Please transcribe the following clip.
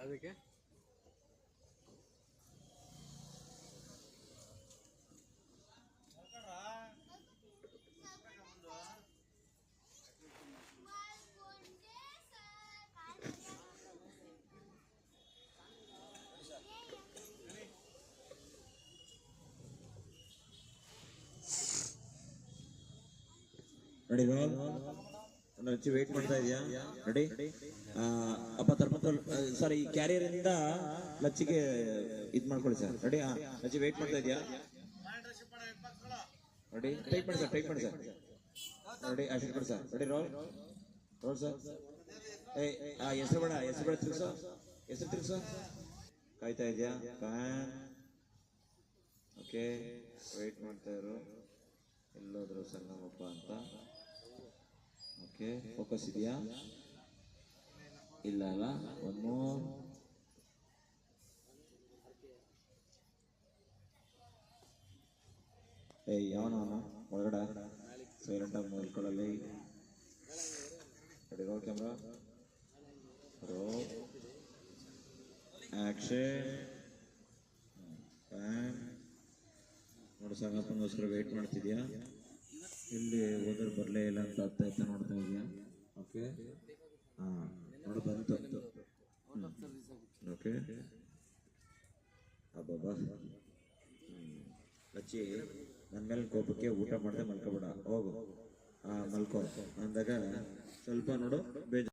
ಅದಕ್ಕೆ ready roll Lachchi wait ಮಾಡ್ತಾ ಇದೆಯಾ? ರೆಡಿ ಅಪ್ಪ ಥರ್ಮಕೋಲ್ ಸರ್ ಈ ಕ್ಯಾರಿಯರ್ ಇಂದ ಲಚ್ಚಿಗೆ ಇದ್ ಮಾಡ್ಕೊಳ್ಳಿ ಸರ್ ರೆಡಿ ಹಾ ಲಚ್ಚಿ ವೇಟ್ ಮಾಡ್ತಾ ಇದೆಯಾ? ರೆಡಿ ಟೈಪ್ ಮಾಡಿ ಸರ್ ಟೈಪ್ ಮಾಡಿ ಸರ್ ರೆಡಿ ಅಷ್ಟು ಕೊಡಿ sir ready roll roll sir ಏ, ಆ, ಹೆಸರು ಬೇಡ ಹೆಸರು ಬೇಡ ತಿರ್ಸು ಹೆಸರು ತಿರ್ಸು ಕಾಯ್ತಾ ಇದೆಯಾ? ಫ್ಯಾನ್ ಓಕೆ ವೇಟ್ ಮಾಡ್ತಾ ಇರು. ಎಲ್ಲೋದ್ರು ಸಂಗಮಪ್ಪ ಅಂತ. ಓಕೆ ಫೋಕಸ್ ಇದೆಯಾ ಇಲ್ಲ ಅಲ್ಲ ಒನ್ ಮೋರ್ ಏಯ್ ಯಾವನವನ ಒಳಗಡೆ ಸೈಲೆಂಟ್ ಆಗಿ ಮಲ್ಕೊಳ್ಳಲ್ಲಿ ready roll camera roll action ನೋಡು ಸಂಗಪ್ಪನಿಗೋಸ್ಕರ ವೇಟ್ ಮಾಡ್ತಿದ್ಯಾ ಇಲ್ಲಿ ಹೋದ್ರೆ ಬರಲೇ ಇಲ್ಲ ಅಂತ ಅತ್ತ ಅತ್ತ ನೋಡ್ತಾ ಇದೆಯಾ? ಓಕೆ ಹಾಂ, ನೋಡು ಬಂತು ಓಕೆ ಅಬ್ಬಬ್ಬಾ ಲಚ್ಚಿ ನನ್ನ ಮೇಲೆ ಕೋಪಕ್ಕೆ ಊಟ ಮಾಡದೆ ಮಲ್ಕೋಬೇಡ. ಹೋಗು. ಹಾಂ ಮಲ್ಕೋ. ಅಂದಾಗ ಸ್ವಲ್ಪ ನೋಡು ಬೇಜ